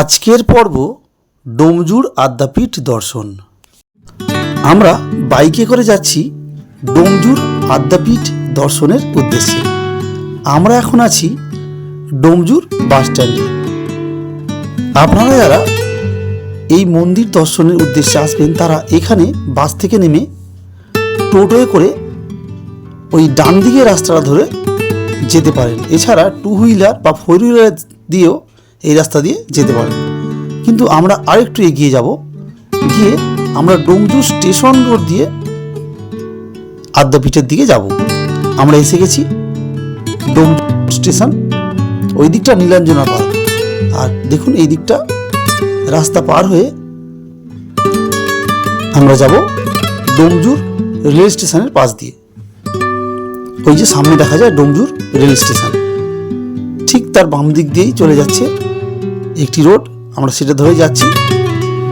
আজকের পর্ব ডোমজুর আদ্যাপীঠ দর্শন। আমরা বাইকে করে যাচ্ছি ডোমজুর আদ্যাপীঠ দর্শনের উদ্দেশ্যে। আমরা এখন আছি ডোমজুর বাস স্ট্যান্ডে। আপনারা যারা এই মন্দির দর্শনের উদ্দেশ্যে আসবেন, তারা এখানে বাস থেকে নেমে টোটোয় করে ওই ডান দিকে রাস্তাটা ধরে যেতে পারেন। এছাড়া টু হুইলার বা ফোর হুইলার দিয়েও এই রাস্তা দিয়ে যেতে পারেন কিন্তু আমরা আরেকটু এগিয়ে যাব। গিয়ে আমরা ডোমজু স্টেশন রোড দিয়ে আদ্যাপীঠের দিকে যাব। আমরা এসে গেছি ডোমজু স্টেশন। ওই দিকটা নীলাঞ্জনা পার্ক। আর দেখুন এই দিকটা রাস্তা পার হয়ে আমরা যাব ডোমজুর রেল স্টেশনের পাশ দিয়ে। ওই যে সামনে দেখা যায় ডোমজুর রেল স্টেশন। ঠিক তার বাম দিক দিয়েই চলে যাচ্ছে একটি রোড, আমরা সেটা ধরে যাচ্ছি।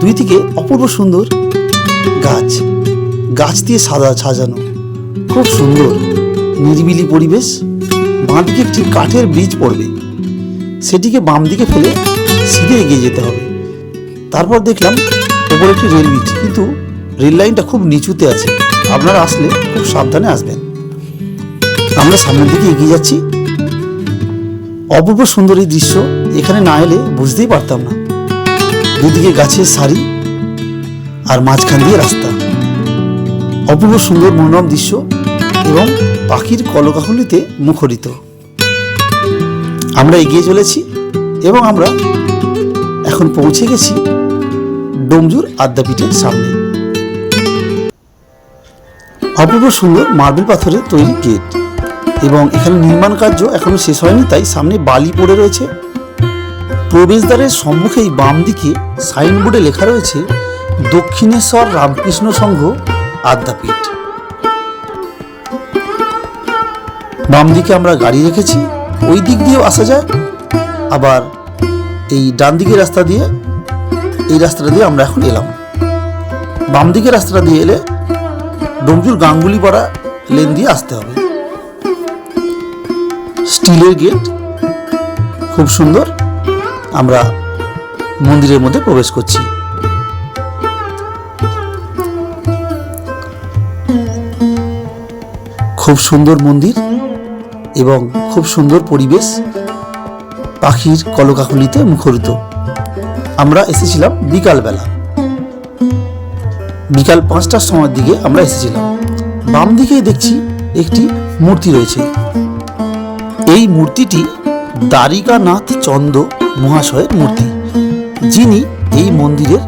দুই দিকে অপূর্ব সুন্দর গাছ। গাছ দিয়ে সাদা সাজানো। খুব সুন্দর, নিরিবিলি পরিবেশ। বাঁ দিকে একটি কাঠের ব্রিজ পড়বে। সেটিকে বাম দিকে ফেলে সিধে এগিয়ে যেতে হবে। তারপর দেখলাম ওপরে একটি রেল ব্রিজ, কিন্তু রেল লাইনটা খুব নিচুতে আছে। আপনারা আসলে খুব সাবধানে আসবেন। আমরা সামনের দিকে এগিয়ে যাচ্ছি। অপূর্ব সুন্দর এই দৃশ্য। এখানে না এলে বুঝতেই পারতাম না। দুদিকে গাছের সারি আর মাঝখান দিয়ে রাস্তা। অপূর্ব সুন্দর মনোরম দৃশ্য এবং পাখির কলকাহলিতে মুখরিত। আমরা এগিয়ে চলেছি এবং আমরা এখন পৌঁছে গেছি ডোমজুর আদ্যাপীঠের সামনে। অপূর্ব সুন্দর মার্বেল পাথরের তৈরি গেট এবং এখানে নির্মাণ কার্য এখনও শেষ হয়নি, তাই সামনে বালি পড়ে রয়েছে। প্রবেশদ্বারের সম্মুখেই বাম দিকে সাইনবোর্ডে লেখা রয়েছে, দক্ষিণেশ্বর রামকৃষ্ণ সংঘ আদ্যাপীঠ। বাম দিকে আমরা গাড়ি রেখেছি, ওই দিক দিয়েও আসা যায় আবার এই ডান দিকের রাস্তা দিয়ে, এই রাস্তাটা দিয়ে আমরা এখন এলাম। বাম দিকের রাস্তাটা দিয়ে এলে ডোমজুর গাঙ্গুলিপাড়া লেন দিয়ে আসতে হবে। স্টিলের গেট, খুব সুন্দর। আমরা মন্দিরের মধ্যে প্রবেশ করছি। খুব সুন্দর মন্দির এবং খুব সুন্দর পরিবেশ পাখির কলকাকলিতে মুখরিত। আমরা এসেছিলাম বিকালবেলা। বিকাল পাঁচটার সময়ের দিকে আমরা এসেছিলাম। বাম দিকেই দেখছি একটি মূর্তি রয়েছে। এই মূর্তিটি দ্বারিকানাথ চন্দ মহাশয়ের মূর্তি, যিনি এই মন্দিরের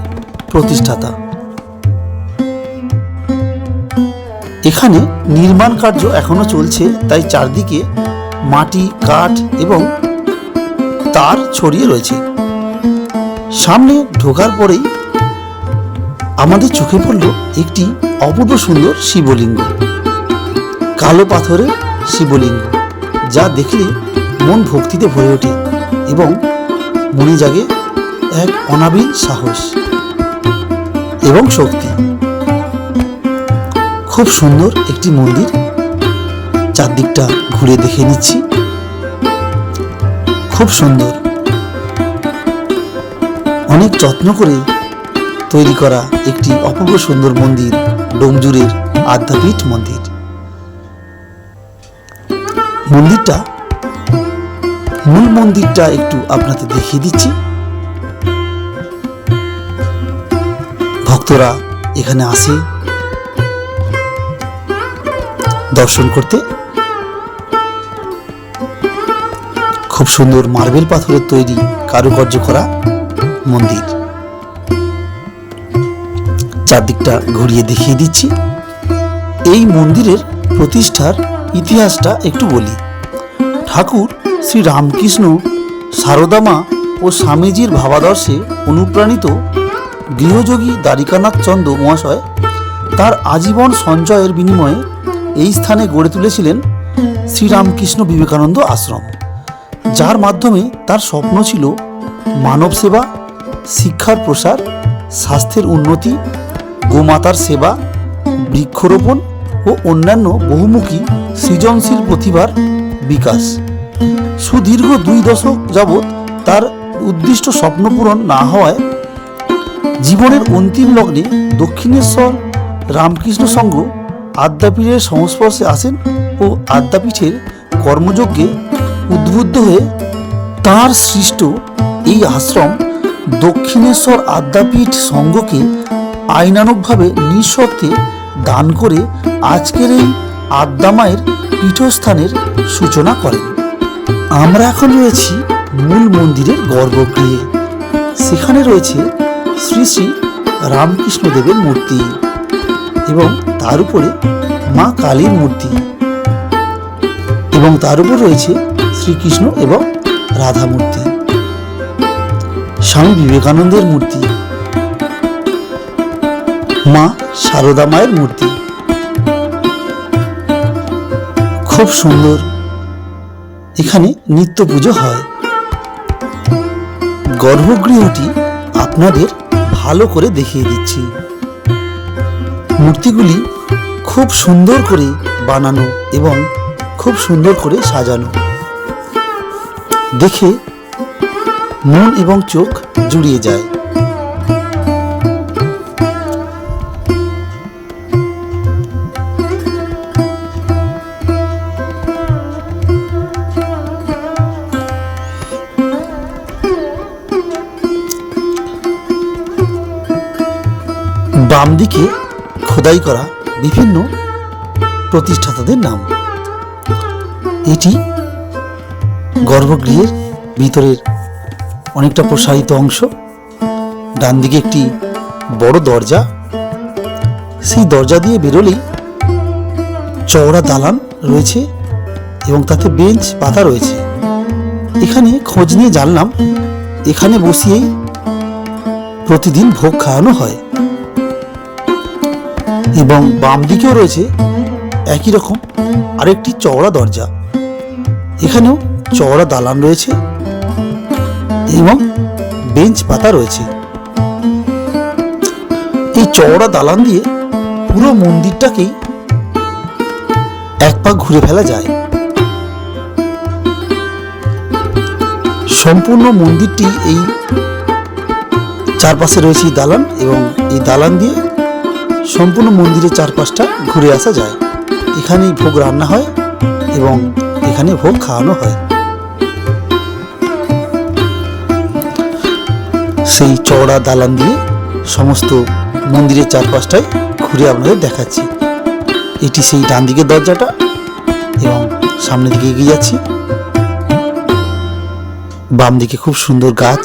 প্রতিষ্ঠাতা। এখানে নির্মাণ কার্য এখনও চলছে, তাই চারদিকে মাটি, কাঠ এবং তার ছড়িয়ে রয়েছে। সামনে ঢোকার পরেই আমাদের চোখে পড়ল একটি অপূর্ব সুন্দর শিবলিঙ্গ, কালো পাথরের শিবলিঙ্গ, যা দেখলে মন ভক্তিতে ভরে ওঠে এবং মনে জাগে এক অনাবিল সাহস এবং শক্তি। খুব সুন্দর একটি মন্দির। চারদিকটা ঘুরে দেখে নিচ্ছি। খুব সুন্দর। অনেক যত্ন করে তৈরি করা একটি অপূর্ব সুন্দর মন্দির ডোমজুরের আদ্যাপীঠ মন্দির। মন্দিরটা মূল মন্দিরটা একটু আপনাদের দেখিয়ে দিচ্ছি। ভক্তরা এখানে আসে। দর্শন করতে। খুব সুন্দর মার্বেল পাথরের তৈরি কারুকার্য করা মন্দির। চারদিকটা ঘুরিয়ে দেখিয়ে দিচ্ছি। এই মন্দিরের প্রতিষ্ঠার ইতিহাসটা একটু বলি। ঠাকুর শ্রী রামকৃষ্ণ সারদামা ও স্বামীজির ভাবাদর্শে অনুপ্রাণিত গৃহযোগী দ্বারিকানাথ চন্দ্র মহাশয় তার আজীবন সঞ্চয়ের বিনিময়ে এই স্থানে গড়ে তুলেছিলেন শ্রীরামকৃষ্ণ বিবেকানন্দ আশ্রম, যার মাধ্যমে তার স্বপ্ন ছিল মানব সেবা, শিক্ষার প্রসার, স্বাস্থ্যের উন্নতি, গোমাতার সেবা, বৃক্ষরোপণ ও অন্যান্য বহুমুখী সৃজনশীল প্রতিভার বিকাশ। সুদীর্ঘ দুই দশক যাবৎ তার উদ্দিষ্ট স্বপ্ন পূরণ না হওয়ায় জীবনের অন্তিম লগ্নে দক্ষিণেশ্বর রামকৃষ্ণ সংঘ আদ্যাপীঠের সংস্পর্শে আসেন ও আদ্যাপীঠের কর্মযজ্ঞে উদ্বুদ্ধ হয়ে তার সৃষ্ট এই আশ্রম দক্ষিণেশ্বর আদ্যাপীঠ সংঘকে আইনানুগভাবে নিঃশর্তে দান করে আজকের এই আদ্যামায়ের পীঠস্থানের সূচনা করেন। আমরা এখন রয়েছি মূল মন্দিরের গর্ভগৃহে। সেখানে রয়েছে শ্রী শ্রী রামকৃষ্ণ দেবের মূর্তি এবং তার উপরে মা কালীর মূর্তি এবং তার উপর রয়েছে শ্রীকৃষ্ণ এবং রাধা মূর্তি স্বামী বিবেকানন্দের মূর্তি, মা সারদা মায়ের মূর্তি। খুব সুন্দর। এখানে নিত্য পুজো হয়। গর্ভগৃহটি আপনাদের ভালো করে দেখিয়ে দিচ্ছি। মূর্তিগুলি খুব সুন্দর করে বানানো এবং খুব সুন্দর করে সাজানো। দেখে মন এবং চোখ জুড়িয়ে যায়। বাম দিকে খোদাই করা বিভিন্ন প্রতিষ্ঠাতাদের নাম। এটি গর্ভগৃহের ভিতরের অনেকটা প্রসারিত অংশ। ডান দিকে একটি বড় দরজা। সেই দরজা দিয়ে বেরোলেই চওড়া দালান রয়েছে এবং তাতে বেঞ্চ পাতা রয়েছে। এখানে খোঁজ নিয়ে জানলাম, এখানে বসিয়েই প্রতিদিন ভোগ খাওয়ানো হয়। এবং বাম দিকেও রয়েছে একই রকম আরেকটি চওড়া দরজা। এখানেও চওড়া দালান রয়েছে এবং বেঞ্চ পাতা রয়েছে। এই চওড়া দালান দিয়ে পুরো মন্দিরটাকেই এক পাক ঘুরে ফেলা যায়। সম্পূর্ণ মন্দিরটি এই চারপাশে রয়েছে দালান এবং এই দালান দিয়ে সম্পূর্ণ মন্দিরের চারপাশটা ঘুরে আসা যায়। এখানেই ভোগ রান্না হয় এবং এখানে ভোগ খাওয়ানো হয়। সেই চওড়া দালান দিয়ে সমস্ত মন্দিরের চারপাশটায় ঘুরে আপনাদের দেখাচ্ছি। এটি সেই ডান দিকের দরজাটা এবং সামনের দিকে এগিয়ে যাচ্ছি। বাম দিকে খুব সুন্দর গাছ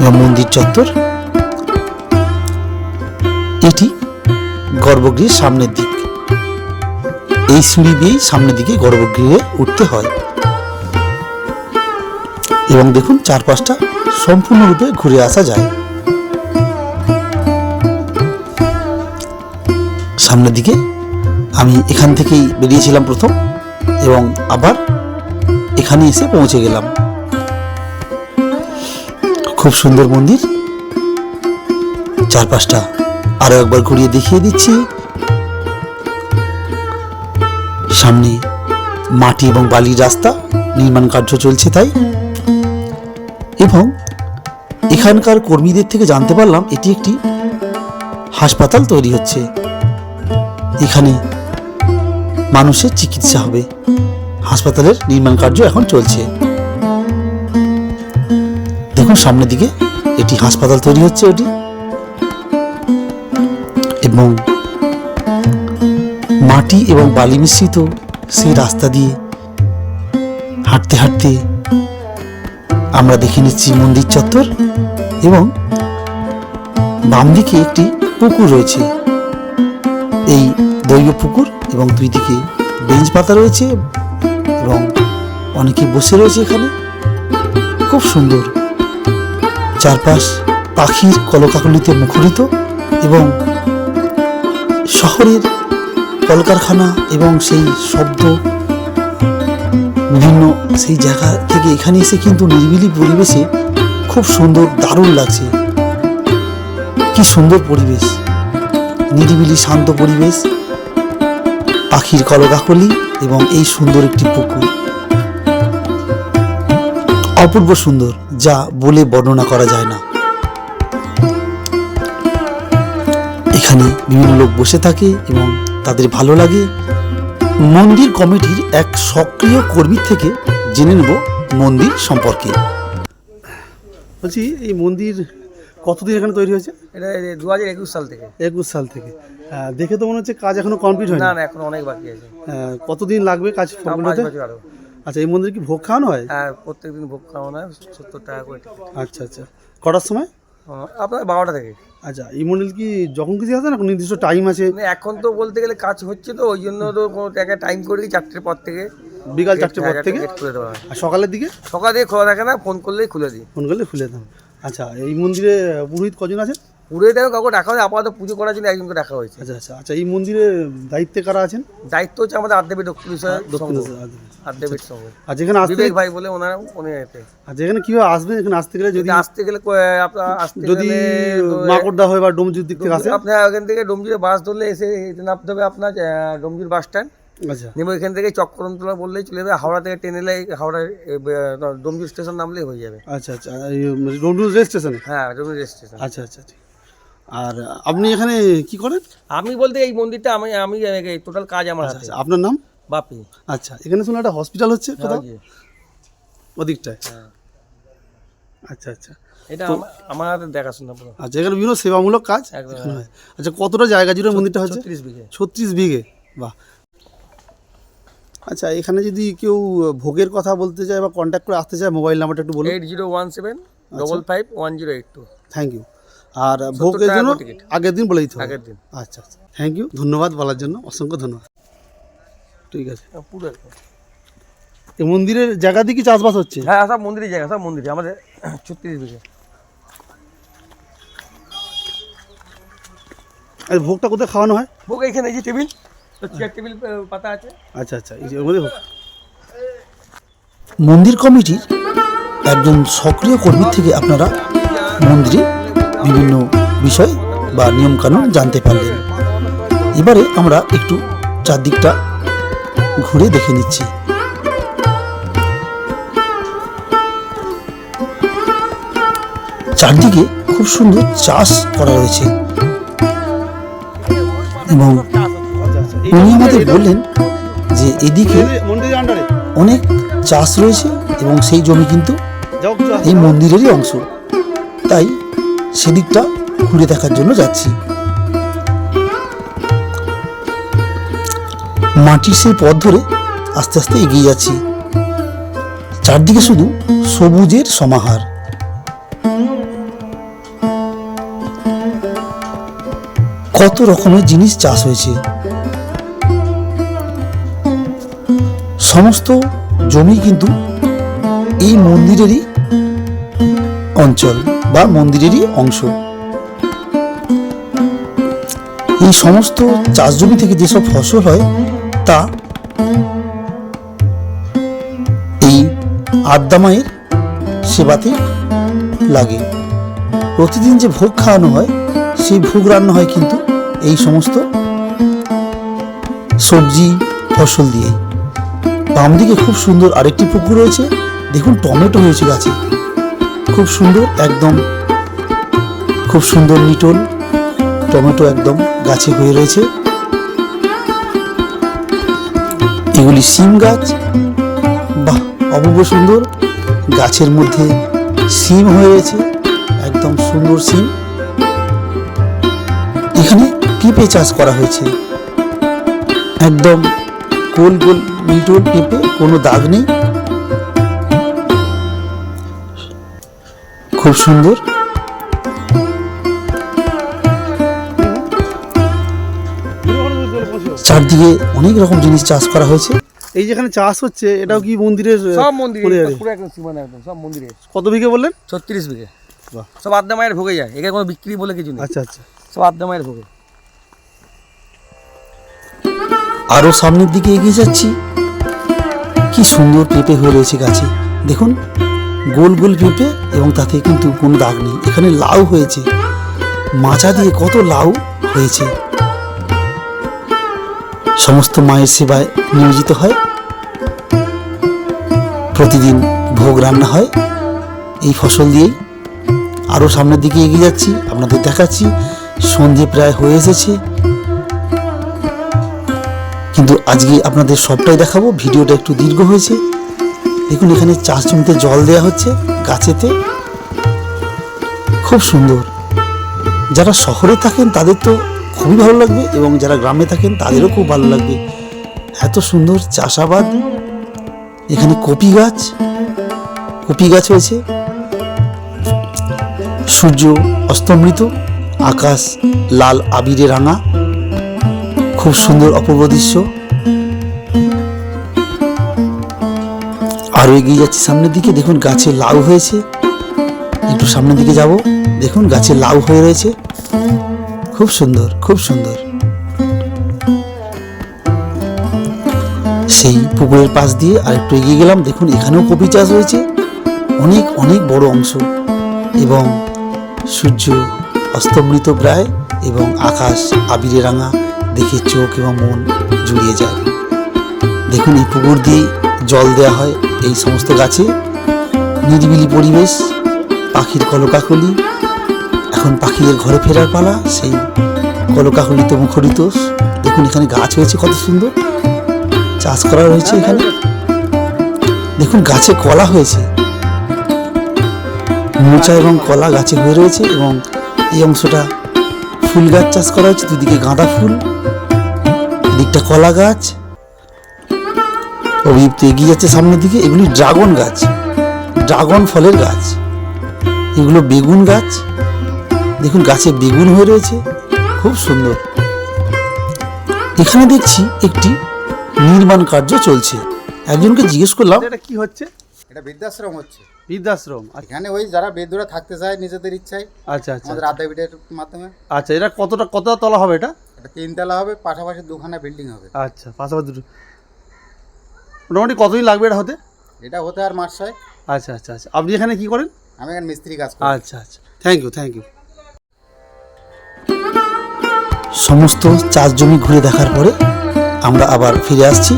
এবং মন্দির চত্বর। এটি গর্ভগৃহের সামনের দিক। এই সিঁড়ি দিয়েই সামনের দিকে গর্ভগৃহে উঠতে হয়। এবং দেখুন চারপাশটা সম্পূর্ণরূপে ঘুরে আসা যায়। সামনের দিকে আমি এখান থেকেই বেরিয়েছিলাম প্রথম এবং আবার এখানে এসে পৌঁছে গেলাম। খুব সুন্দর মন্দির। চারপাশটা আরও একবার ঘুরিয়ে দেখিয়ে দিচ্ছি। সামনে মাটি এবং বালির রাস্তা, নির্মাণ কার্য চলছে তাই। এবং এখানকার কর্মীদের থেকে জানতে পারলাম এটি একটি হাসপাতাল তৈরি হচ্ছে। এখানে মানুষের চিকিৎসা হবে। হাসপাতালের নির্মাণ কার্য এখন চলছে। দেখুন সামনের দিকে এটি হাসপাতাল তৈরি হচ্ছে এটি। এবং মাটি এবং বালি মিশ্রিত সেই রাস্তা দিয়ে হাঁটতে হাঁটতে আমরা দেখে নিচ্ছি মন্দির চত্বর এবং বাম দিকে একটি পুকুর রয়েছে। এই দৈব পুকুর এবং দুই দিকে বেঞ্চ পাতা রয়েছে এবং অনেকে বসে রয়েছে এখানে। খুব সুন্দর। চারপাশ পাখির কলকাকলিতে মুখরিত এবং শহরের কলকারখানা এবং সেই শব্দ বিভিন্ন সেই জায়গা থেকে এখানে এসে কিন্তু নিরিবিলি পরিবেশে খুব সুন্দর, দারুণ লাগছে। কি সুন্দর পরিবেশ। নিরিবিলি, শান্ত পরিবেশ। পাখির কলকাকলি এবং এই সুন্দর একটি পুকুর। অপূর্ব সুন্দর, যা বলে বর্ণনা করা যায় না। এখানে বিভিন্ন লোক বসে থাকে এবং তাদের ভালো লাগে। মন্দির কমিটির এক সক্রিয় কর্মী থেকে জেনে নেব মন্দির সম্পর্কে। বলছি এই মন্দির কতদিন এখানে তৈরি হয়েছে? এটা দু হাজার একুশ সাল থেকে। একুশ সাল থেকে। দেখে তো মনে হচ্ছে কাজ এখনও কমপ্লিট হয়নি। না না এখন অনেক বাকি আছে। কতদিন লাগবে কাজ কমপ্লিট হতে? আচ্ছা এই মন্দির কি ভোগ খাওয়ানো হয়? হ্যাঁ প্রত্যেকদিন ভোগ খাওয়ানো হয় সত্তর টাকা করে আচ্ছা আচ্ছা। কটার সময়? আপনার বারোটা থেকে। আচ্ছা এই মন্দির কি যখন কিছু আছে না? কোনো নির্দিষ্ট টাইম আছে? মানে এখন তো বলতে গেলে কাজ হচ্ছে তো ওই জন্য তো কোনো জায়গায় টাইম করে চারটের পর থেকে বিকাল চারটের পর থেকে? খুলে দেওয়া আর সকালের দিকে? সকালে খোলা থাকে না ফোন করলেই খুলে দিই। ফোন করলে খুলে দাও আচ্ছা এই মন্দিরে পুরোহিত কজন আছে পুরো দেখো কাউকে রাখা হয় আপাতত পুজো করার জন্য একজনকে রাখা হয়েছে। আচ্ছা আচ্ছা আচ্ছা এই মন্দিরে দায়িত্বে কারা আছেন? দায়িত্ব হচ্ছে আমাদের আদ্যবীর দক্ষিণ বিষয়ে দক্ষিণ আদ্যবীর সঙ্গে আর যেখানে আসতে ভাই বলে ওনারা উনি এতে। আর যেখানে কীভাবে আসবেন এখানে আসতে গেলে যদি আসতে গেলে আপনার আসতে যদি মাকড়দা হয় বা ডোমজুর দিক থেকে আসে? আপনার ওখান থেকে ডোমজুরে বাস ধরলে এসে নামতে হবে আপনার ডোমজুর বাস স্ট্যান্ড। আচ্ছা। নেমে এখান থেকে চক্রমতলা বললেই চলে যাবে হাওড়া থেকে ট্রেন এলে হাওড়া ডোমজুর স্টেশন নামলেই হয়ে যাবে। আচ্ছা আচ্ছা ডোমজুর রেল স্টেশনে? হ্যাঁ ডোমজুর স্টেশন। আচ্ছা আচ্ছা আর আপনি এখানে কি করেন? আমি বলতে এই মন্দিরটা আমি আমি টোটাল কাজ আমার হাতে। আচ্ছা আপনার নাম? বাপি। আচ্ছা এখানে শুনলাম একটা হসপিটাল হচ্ছে কোথাও? ওদিকটায়। হ্যাঁ। আচ্ছা আচ্ছা। এটা আমার- দেখাশোনা পুরো। আচ্ছা এখানে বিভিন্ন সেবামূলক কাজ হয়। আচ্ছা কতটা জায়গা জুড়ে মন্দিরটা হচ্ছে? ছত্রিশ বিঘে। ছত্রিশ বিঘে বাহ। আচ্ছা এখানে যদি কেউ ভোগের কথা বলতে চায় বা কন্ট্যাক্ট করে আসতে চায় মোবাইল নাম্বারটা একটু বলুন। Eight zero one seven double five one zero eight two. Thank you আর ভোগের জন্য আগের দিন বলে দিতে হবে। আগের দিন। আচ্ছা আচ্ছা। থ্যাংক ইউ ধন্যবাদ বলার জন্য। অসংখ্য ধন্যবাদ। ঠিক আছে। পুরো এই মন্দিরের জায়গা দিয়ে কি চাষবাস হচ্ছে? হ্যাঁ সব মন্দিরের জায়গা সব মন্দিরে। আমাদের ছত্রিশ বিঘে। আর ভোগটা কোথায় খাওয়ানো হয়? ভোগ এখানে এই যে টেবিল চেয়ার টেবিল পাতা আছে। আচ্ছা আচ্ছা। এই যে ওর মধ্যে ভোগ। মন্দির কমিটির একজন সক্রিয় কর্মী থেকে আপনারা মন্দিরে বিভিন্ন বিষয় বা নিয়মকানুন জানতে পারলেন। এবারে আমরা একটু চারদিকটা ঘুরে দেখে নিচ্ছি। চারদিকে খুব সুন্দর চাষ করা রয়েছে। এবং উনি আমাদের বললেন যে এদিকে অনেক চাষ রয়েছে এবং সেই জমি কিন্তু এই মন্দিরেরই অংশ। তাই সেদিকটা ঘুরে দেখার জন্য যাচ্ছি। মাটির সেই পথ ধরে আস্তে আস্তে এগিয়ে যাচ্ছি। চারদিকে শুধু সবুজের সমাহার। কত রকমের জিনিস চাষ হয়েছে। সমস্ত জমি কিন্তু এই মন্দিরেরই অঞ্চল। বা মন্দিরেরই অংশ। এই সমস্ত চাষ জমি থেকে যেসব ফসল হয়, তা এই আদ্দামায়ের সেবাতে লাগে। প্রতিদিন যে ভোগ খাওয়ানো হয়, সেই ভোগ রান্না হয় কিন্তু এই সমস্ত সবজি, ফসল দিয়ে বাম দিকে খুব সুন্দর আরেকটি পুকুর রয়েছে। দেখুন, টমেটো হয়েছে গাছে। খুব সুন্দর, একদম খুব সুন্দর নিটোল টমেটো একদম গাছে হয়ে রয়েছে। এগুলি সিম গাছ। বাহ, অপূর্ব সুন্দর। গাছের মধ্যে সিম হয়ে রয়েছে, একদম সুন্দর সিম এখানে পেঁপে চাষ করা হয়েছে। একদম গোল গোল মিটোল পেঁপে, কোনো দাগ নেই। খুব সুন্দর। চারদিকে অনেক রকম জিনিস চাষ করা হয়েছে। এই যেখানে চাষ হচ্ছে এটাও কি মন্দিরের সব মন্দিরে পুরো একদম সীমানা একদম সব মন্দিরে। কত বিঘে বললেন? ছত্রিশ বিঘে। সব আদ্যা মায়ের ভোগে যায় এখানে কোনো বিক্রি বলে কিছু নেই। আচ্ছা আচ্ছা। সব আদ্যা মায়ের ভোগে। আরও সামনের দিকে এগিয়ে যাচ্ছি। কি সুন্দর পেঁপে হয়ে রয়েছে গাছে। দেখুন। গোল গোল পেঁপে এবং তাতে কিন্তু কোনো দাগ নেই। এখানে লাউ হয়েছে। মাচা দিয়ে কত লাউ হয়েছে? সমস্ত মায়ের সেবায় নিয়োজিত হয়। প্রতিদিন ভোগ রান্না হয়। এই ফসল দিয়েই আরও সামনের দিকে এগিয়ে যাচ্ছি, আপনাদের দেখাচ্ছি। সন্ধে প্রায় হয়ে এসেছে। কিন্তু আজকে আপনাদের সবটাই দেখাবো। ভিডিওটা একটু দীর্ঘ হয়েছে। দেখুন, এখানে চাষ জমিতে জল দেওয়া হচ্ছে গাছেতে। খুব সুন্দর। যারা শহরে থাকেন, তাদের তো খুবই ভালো লাগবে এবং যারা গ্রামে থাকেন, তাদেরও খুব ভালো লাগবে। এত সুন্দর চাষাবাদ। এখানে কপি গাছ। কপি গাছ হয়েছে। সূর্য অস্তমৃত, আকাশ লাল আবিরে রাঙা। খুব সুন্দর অপূর্ব দৃশ্য। আরও এগিয়ে যাচ্ছি সামনের দিকে। দেখুন, গাছে লাউ হয়েছে। একটু সামনের দিকে যাব। দেখুন, গাছে লাউ হয়ে রয়েছে। খুব সুন্দর খুব সুন্দর। সেই পুকুরের পাশ দিয়ে আর একটু এগিয়ে গেলাম। দেখুন, এখানেও কপি চাষ হয়েছে। অনেক অনেক বড় অংশ। এবং সূর্য অস্তমৃত প্রায় এবং আকাশ আবিরে রাঙা। দেখে চোখ এবং মন জুড়িয়ে যায়। দেখুন, এই পুকুর দিয়ে জল দেওয়া হয় এই সমস্ত গাছে। নিরিবিলি পরিবেশ, পাখির কলকাকলি। এখন পাখিদের ঘরে ফেরার পালা, সেই কলকাকলিত মুখরিত। দেখুন এখানে গাছ হয়েছে কত সুন্দর। চাষ করা হয়েছে এখানে। দেখুন গাছে কলা হয়েছে। মোচা এবং কলা গাছে হয়ে রয়েছে এবং এই অংশটা ফুল গাছ চাষ করা হয়েছে, দুদিকে গাঁদা ফুল। এদিকটা কলা গাছ। অভিযুক্ত এগিয়ে যাচ্ছে সামনের দিকে এগুলি ড্রাগন গাছ ড্রাগন ফলের গাছ। এগুলো বেগুন গাছ। দেখুন গাছে বেগুন হয়ে রয়েছে। খুব সুন্দর। এখানে দেখছি একটি নির্মাণ কার্য চলছে। একজনকে জিজ্ঞেস করলাম এটা কি হচ্ছে? এটা বৃদ্ধাশ্রম হচ্ছে। বৃদ্ধাশ্রম আচ্ছা। এখানে ওই যারা বেদুরা থাকতে চায় নিজেদের ইচ্ছায় আচ্ছা আচ্ছা আমাদের আড্ডাবিডের মাধ্যমে। আচ্ছা এটা কতটা কতটা তলা হবে এটা? এটা তিনতলা হবে পাশাপাশি দুখানা বিল্ডিং হবে। আচ্ছা পাশাপাশি মোটামুটি কতদিন লাগবে এটা হতে? এটা হতে আর মাস ছয় আচ্ছা আচ্ছা আচ্ছা। আপনি এখানে কি করেন? আমি এখানে মিস্ত্রি কাজ করি। আচ্ছা আচ্ছা। থ্যাংক ইউ থ্যাংক ইউ সমস্ত চাষ জমি ঘুরে দেখার পরে আমরা আবার ফিরে আসছি।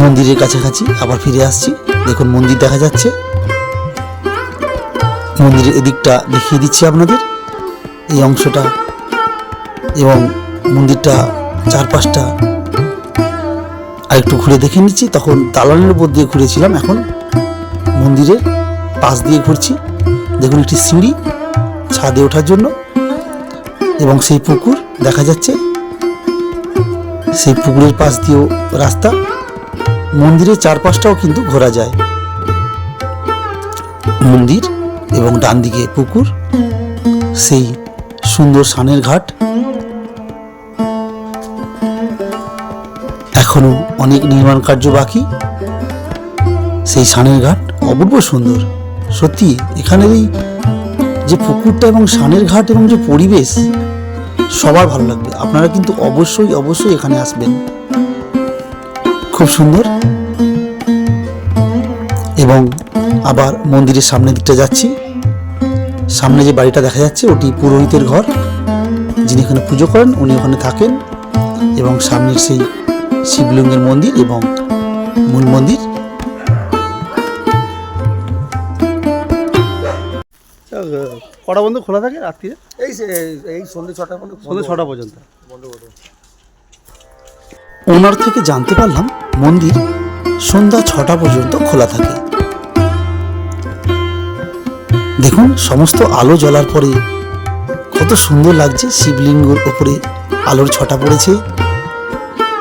মন্দিরের কাছাকাছি আবার ফিরে আসছি। দেখুন মন্দির দেখা যাচ্ছে। মন্দিরের এদিকটা দেখিয়ে দিচ্ছি আপনাদের। এই অংশটা এবং মন্দিরটা চারপাশটা আর একটু ঘুরে দেখে নিচ্ছি। তখন দালানের উপর দিয়ে ঘুরেছিলাম। এখন মন্দিরের পাশ দিয়ে ঘুরছি। দেখুন একটি সিঁড়ি ছাদে ওঠার জন্য এবং সেই পুকুর দেখা যাচ্ছে। সেই পুকুরের পাশ দিয়েও রাস্তা। মন্দিরের চারপাশটাও কিন্তু ঘোরা যায়। মন্দির এবং ডান দিকে পুকুর। সেই সুন্দর সানের ঘাট। অনেক নির্মাণ কার্য বাকি। সেই সানের ঘাট অপূর্ব সুন্দর। সত্যি এখানের এই যে পুকুরটা এবং সানের ঘাট এবং যে পরিবেশ, সবার ভালো লাগবে। আপনারা কিন্তু অবশ্যই অবশ্যই এখানে আসবেন। খুব সুন্দর। এবং আবার মন্দিরের সামনের দিকটা যাচ্ছি। সামনে যে বাড়িটা দেখা যাচ্ছে, ওটি পুরোহিতের ঘর। যিনি এখানে পুজো করেন, উনি ওখানে থাকেন। এবং সামনের সেই শিবলিঙ্গের মন্দির এবং মূল মন্দির। কটা বন্ধ খোলা থাকে রাত্রিরে এই এই সন্ধ্যে ছটা পর্যন্ত সন্ধ্যে ছটা পর্যন্ত। ওনার থেকে জানতে পারলাম মন্দির সন্ধ্যা ছটা পর্যন্ত খোলা থাকে। দেখুন সমস্ত আলো জ্বলার পরে কত সুন্দর লাগছে শিবলিঙ্গর ওপরে আলোর ছটা পড়েছে।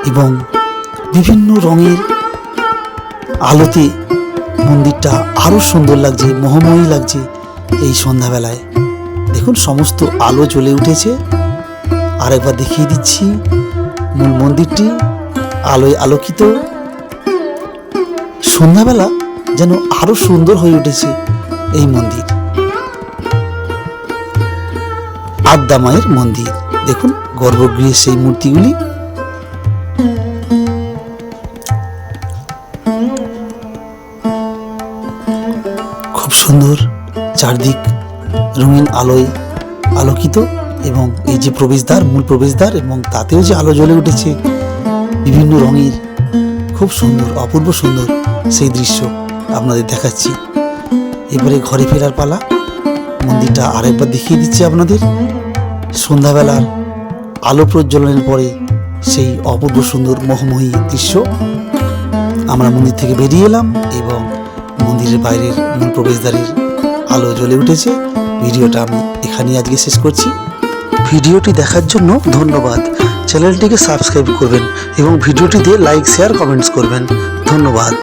এবং বিভিন্ন রঙের আলোতে মন্দিরটা আরও সুন্দর লাগছে, মোহময়ী লাগছে এই সন্ধ্যাবেলায়। দেখুন, সমস্ত আলো জ্বলে উঠেছে। আর একবার দেখিয়ে দিচ্ছি মূল মন্দিরটি, আলোয় আলোকিত। সন্ধ্যাবেলা যেন আরও সুন্দর হয়ে উঠেছে এই মন্দির। আদ্যা মায়ের মন্দির। দেখুন, গর্ভগৃহের সেই মূর্তিগুলি। রঙিন আলোয় আলোকিত এবং এই যে প্রবেশদ্বার, মূল প্রবেশদ্বার এবং তাতেও যে আলো জ্বলে উঠেছে, বিভিন্ন রঙের খুব সুন্দর, অপূর্ব সুন্দর সেই দৃশ্য আপনাদের দেখাচ্ছি। এবারে ঘরে ফেরার পালা, মন্দিরটা আরেকবার দেখিয়ে দিচ্ছি আপনাদের। সন্ধ্যাবেলার আলো প্রজ্বলনের পরে সেই অপূর্ব সুন্দর মোহময়ী দৃশ্য। আমরা মন্দির থেকে বেরিয়ে এলাম এবং মন্দিরের বাইরের মূল প্রবেশদ্বারের আলো জ্বলে উঠেছে। ভিডিওটা আমি এখানেই আজকে শেষ করছি। ভিডিওটি দেখার জন্য ধন্যবাদ। চ্যানেলটিকে সাবস্ক্রাইব করবেন এবং ভিডিওটিতে লাইক, শেয়ার, কমেন্টস করবেন। ধন্যবাদ।